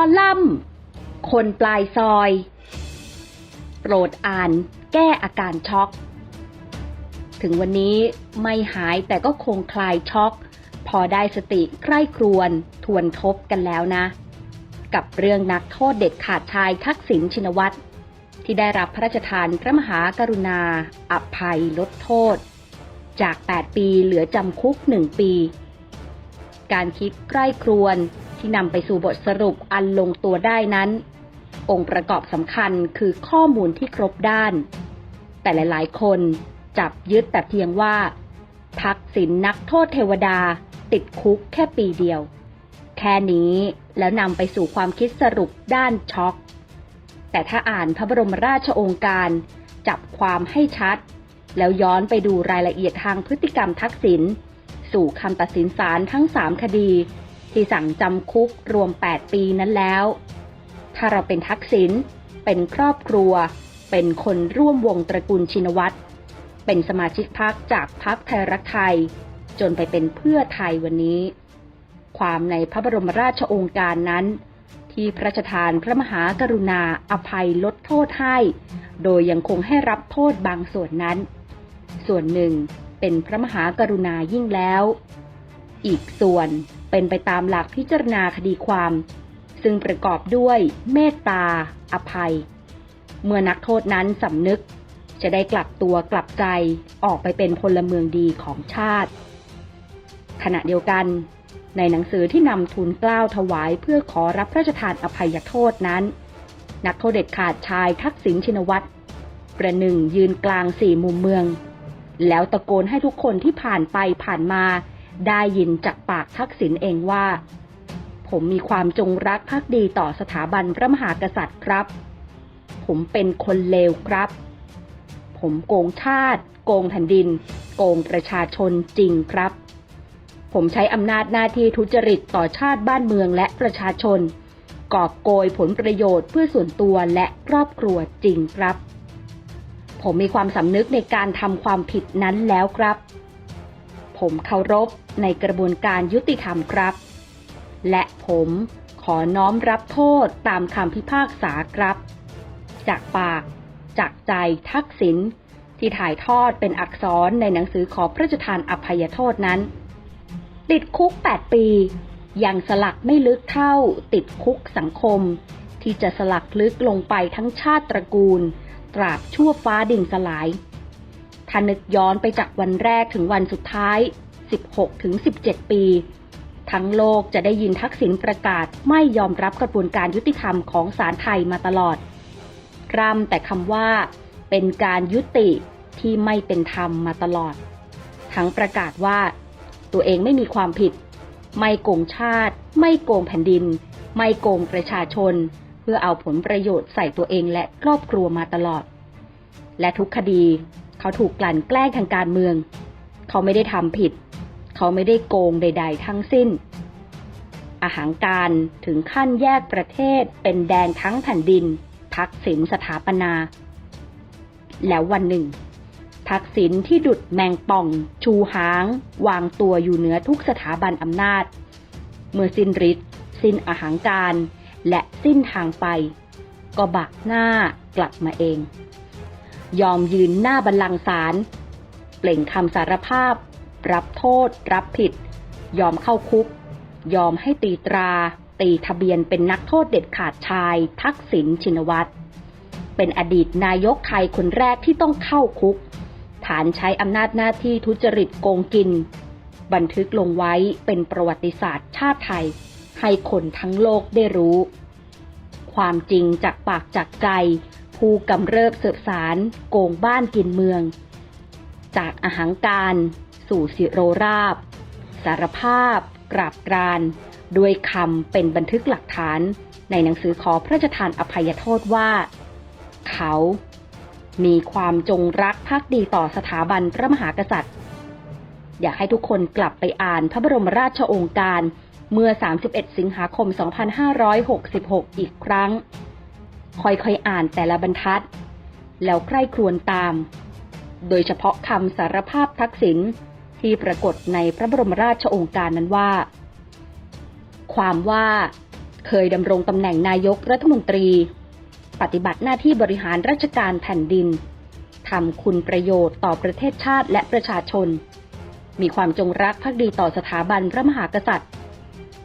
อลัมน์ คนปลายซอย โปรดอ่านแก้อาการช็อก ถึงวันนี้ไม่หายแต่ก็คงคลายช็อก พอได้สติใกล้ครวนทวนทบกันแล้วนะ กับเรื่องนักโทษเด็ดขาดชายทักษิณชินวัตรที่ได้รับพระราชทานพระมหากรุณา อภัยลดโทษ จาก 8 ปีเหลือจำคุก 1 ปี การคิดใกล้ครวน ที่นำไปสู่บทสรุปอันลงตัวได้นั้น องค์ประกอบสำคัญคือข้อมูลที่ครบด้าน แต่หลาย ๆ คนจับยึดแต่เพียงว่า ทักษิณนักโทษเทวดาติดคุกแค่ปีเดียว แค่นี้แล้วนำไปสู่ความคิดสรุปด้านช็อก แต่ถ้าอ่านพระบรมราชโองการ จับความให้ชัด แล้วย้อนไปดูรายละเอียดทางพฤติกรรมทักษิณสู่คำตัดสินศาลทั้ง 3 คดี ที่สั่งจำคุกรวม 8 ปีนั้นแล้ว ถ้าเราเป็นทักษิณเป็นครอบครัว เป็นคนร่วมวงตระกูลชินวัตรเป็นสมาชิกพักจากพักไทยรักไทย จนไปเป็นเพื่อไทยวันนี้ ความในพระบรมราชโองการนั้น ที่พระราชทานพระมหากรุณาอภัยลดโทษให้ โดยยังคงให้รับโทษบางส่วนนั้น ส่วนหนึ่งเป็นพระมหากรุณายิ่งแล้ว อีกส่วน เป็นไปตามหลักพิจารณาคดีความ ซึ่งประกอบด้วยเมตตา อภัย เมื่อนักโทษนั้นสำนึก จะได้กลับตัวกลับใจออกไปเป็นพลเมืองดีของชาติ ขณะเดียวกัน ในหนังสือที่นำทุนกล้าวถวายเพื่อขอรับพระราชทานอภัยโทษนั้น นักโทษเด็ดขาดชายทักษิณชินวัตรประหนึ่งยืนกลางสี่มุมเมือง แล้วตะโกนให้ทุกคนที่ผ่านไปผ่านมา ได้ยินจากปากทักษิณเองว่า ผมมีความจงรักภักดีต่อสถาบันพระมหากษัตริย์ครับ ผมเป็นคนเลวครับ ผมโกงชาติ โกงแผ่นดิน โกงประชาชนจริงครับ ผมใช้อำนาจหน้าที่ทุจริตต่อชาติบ้านเมืองและประชาชน กอบโกยผลประโยชน์เพื่อส่วนตัวและครอบครัวจริงครับ ผมมีความสำนึกในการทำความผิดนั้นแล้วครับผมเคารพ ในกระบวนการยุติธรรมครับ และผมขอน้อมรับโทษตามคำพิพากษาครับ จากปาก จากใจทักษิณที่ถ่ายทอดเป็นอักษรในหนังสือขอพระราชทานอภัยโทษนั้น ติดคุก 8 ปี ยังสลักไม่ลึกเท่า ติดคุกสังคม ที่จะสลักลึกลงไปทั้งชาติตระกูล ตราบชั่วฟ้าดินสลายถ้านึกย้อนไปจากวันแรกถึงวันสุดท้าย 16ถึง17 ปี ทั้งโลกจะได้ยินทักษิณประกาศไม่ยอมรับกระบวนการยุติธรรมของศาลไทยมาตลอดกรำแต่คำว่า เป็นการยุติที่ไม่เป็นธรรมมาตลอด ทั้งประกาศว่า ตัวเองไม่มีความผิด ไม่โกงชาติ ไม่โกงแผ่นดิน ไม่โกงประชาชน เพื่อเอาผลประโยชน์ใส่ตัวเองและครอบครัวมาตลอด และทุกคดี เขาถูกกลั่นแกล้งทางการเมือง เขาไม่ได้ทำผิด เขาไม่ได้โกงใด ๆ ทั้งสิ้น อาหารการถึงขั้นแยกประเทศเป็นแดนทั้งแผ่นดิน ทักษิณสถาปนา แล้ววันหนึ่ง ทักษิณที่ดุดแมงป่อง ชูหาง วางตัวอยู่เหนือทุกสถาบันอำนาจ เมื่อสิ้นฤทธิ์สิ้นอาหารการและสิ้นทางไป ก็บักหน้ากลับมาเอง ยอมยืนหน้าบัลลังก์ศาลเปล่งคำสารภาพ รับโทษ รับผิด ยอมเข้าคุก ยอมให้ตีตรา ตีทะเบียนเป็นนักโทษเด็ดขาดชาย ทักษิณชินวัตร เป็นอดีตนายกไทยคนแรกที่ต้องเข้าคุก ฐานใช้อำนาจหน้าที่ทุจริตโกงกิน บันทึกลงไว้เป็นประวัติศาสตร์ชาติไทย ให้คนทั้งโลกได้รู้ ความจริงจากปากจากใจ ผู้กำเริบเสบสารโกงบ้านกินเมือง จากอาหางการ สู่สิโรราบ สารภาพ กราบกรานด้วยคำเป็นบันทึกหลักฐาน ในหนังสือขอพระราชทานอภัยโทษว่า เขา มีความจงรักภักดีต่อสถาบันพระมหากษัตริย์ อยากให้ทุกคนกลับไปอ่านพระบรมราชโองการเมื่อ 31 สิงหาคม 2566 อีกครั้ง ค่อยๆ อ่านแต่ละบรรทัด แล้วใคร่ครวญตาม โดยเฉพาะคำสารภาพทักษิณ ที่ปรากฏในพระบรมราชโองการนั้นว่า ความว่าเคยดำรงตำแหน่งนายกรัฐมนตรี ปฏิบัติหน้าที่บริหารราชการแผ่นดินทำคุณประโยชน์ต่อประเทศชาติและประชาชน มีความจงรักภักดีต่อสถาบันพระมหากษัตริย์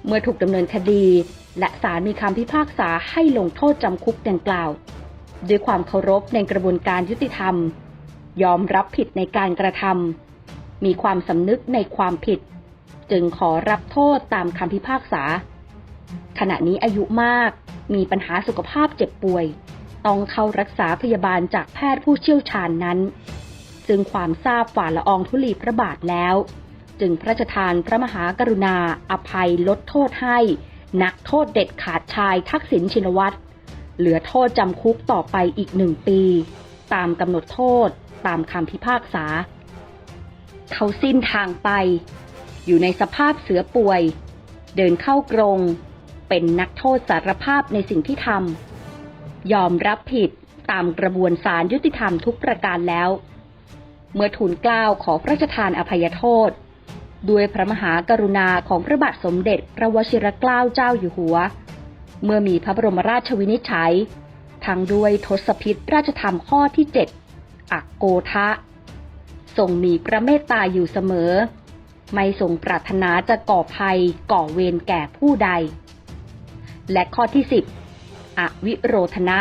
เมื่อถูกดำเนินคดีและศาลมีคำพิพากษาให้ลงโทษจำคุกดังกล่าว ด้วยความเคารพในกระบวนการยุติธรรม ยอมรับผิดในการกระทำ มีความสำนึกในความผิด จึงขอรับโทษตามคำพิพากษา ขณะนี้อายุมากมีปัญหาสุขภาพเจ็บป่วย ต้องเข้ารักษาพยาบาลจากแพทย์ผู้เชี่ยวชาญนั้น ซึ่งความทราบฝ่าละอองธุลีพระบาทแล้ว จึงพระราชทานพระมหากรุณาอภัยลดโทษให้ นักโทษเด็ดขาดชายทักษิณชินวัตรเหลือโทษจำคุกต่อไปอีกหนึ่งปี ตามกำหนดโทษตามคำพิพากษา เขาสิ้นทางไป อยู่ในสภาพเสือป่วย เดินเข้ากรง เป็นนักโทษสารภาพในสิ่งที่ทำยอมรับผิดตามกระบวนสารยุติธรรมทุกประการแล้ว เมื่อทูลกล้าวขอพระราชทานอภัยโทษ ด้วยพระมหากรุณาของพระบาทสมเด็จพระวชิรเกล้าเจ้าอยู่หัว เมื่อมีพระบรมราชวินิจฉัยทั้งด้วยทศพิษราชธรรมข้อที่เจ็ดอักโกทะ ทรงมีพระเมตตาอยู่เสมอ ไม่ทรงปรารถนาจะก่อภัยก่อเวรแก่ผู้ใด และข้อที่สิบอวิโรธนะ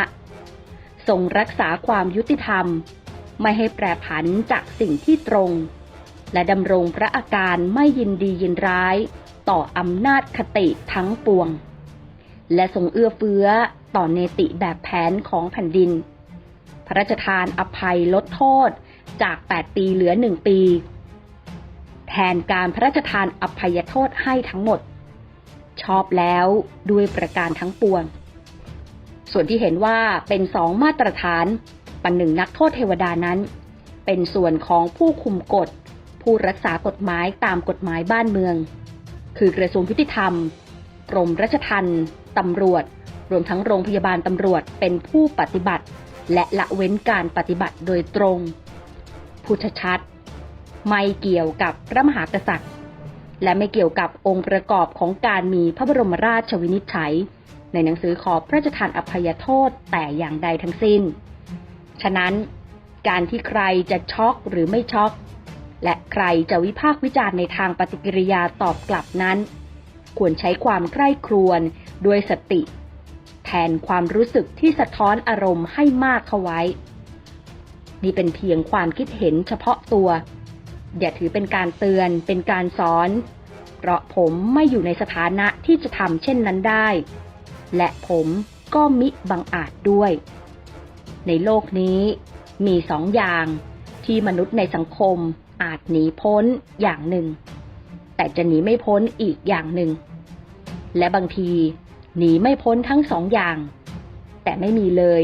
ทรงรักษาความยุติธรรม ไม่ให้แปรผันจากสิ่งที่ตรง และดำรงพระอาการไม่ยินดียินร้าย ต่ออำนาจคติทั้งปวง และทรงเอื้อเฟื้อต่อเนติแบบแผนของแผ่นดิน พระราชทานอภัยลดโทษ จาก 8 ปีเหลือ 1 ปี แทนการพระราชทานอภัยโทษให้ทั้งหมด ชอบแล้วด้วยประการทั้งปวง ส่วนที่เห็นว่าเป็นสองมาตรฐานปันหนึ่งนักโทษเทวดานั้น เป็นส่วนของผู้คุมกฎ ผู้รักษากฎหมายตามกฎหมายบ้านเมือง คือกระทรวงยุติธรรม กรมราชทัณฑ์ตำรวจ รวมทั้งโรงพยาบาลตำรวจเป็นผู้ปฏิบัติและละเว้นการปฏิบัติโดยตรง พุทธชัด ไม่เกี่ยวกับพระมหากษัตริย์ และไม่เกี่ยวกับองค์ประกอบของการมีพระบรมราชวินิจฉัย ในหนังสือขอพระราชทานอภัยโทษแต่อย่างใดทั้งสิ้น ฉะนั้นการที่ใครจะช็อกหรือไม่ช็อกและใครจะวิพากษ์วิจารณ์ในทางปฏิกิริยาตอบกลับนั้น ควรใช้ความใคร่ครวญด้วยสติ แทนความรู้สึกที่สะท้อนอารมณ์ให้มากเข้าไว้ นี่เป็นเพียงความคิดเห็นเฉพาะตัว อย่าถือเป็นการเตือนเป็นการสอน เพราะผมไม่อยู่ในสถานะที่จะทำเช่นนั้นได้ และผมก็มิบังอาจด้วย ในโลกนี้มีสองอย่างที่มนุษย์ในสังคมอาจหนีพ้นอย่างหนึ่ง แต่จะหนีไม่พ้นอีกอย่างหนึ่ง และบางทีหนีไม่พ้นทั้งสองอย่าง แต่ไม่มีเลย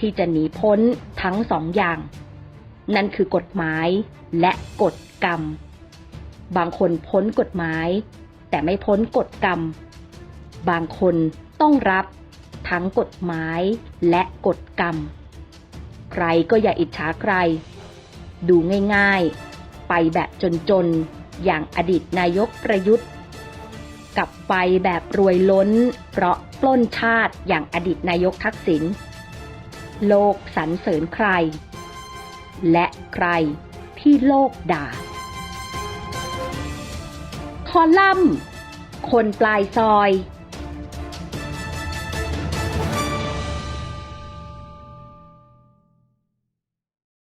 ที่จะหนีพ้นทั้งสองอย่าง นั่นคือกฎหมายและกฎกรรม บางคนพ้นกฎหมาย แต่ไม่พ้นกฎกรรม บางคนต้องรับทั้งกฎหมายและกฎกรรม ใครก็อย่าอิจฉาใคร ดูง่ายๆ ไปแบบจนๆ อย่างอดีตนายกประยุทธ์ กับไปแบบรวยล้น เพราะปล้นชาติอย่างอดีตนายกทักษิณโลกสรรเสริญใคร และใครที่โลกด่า คอลัมน์ คนปลายซอย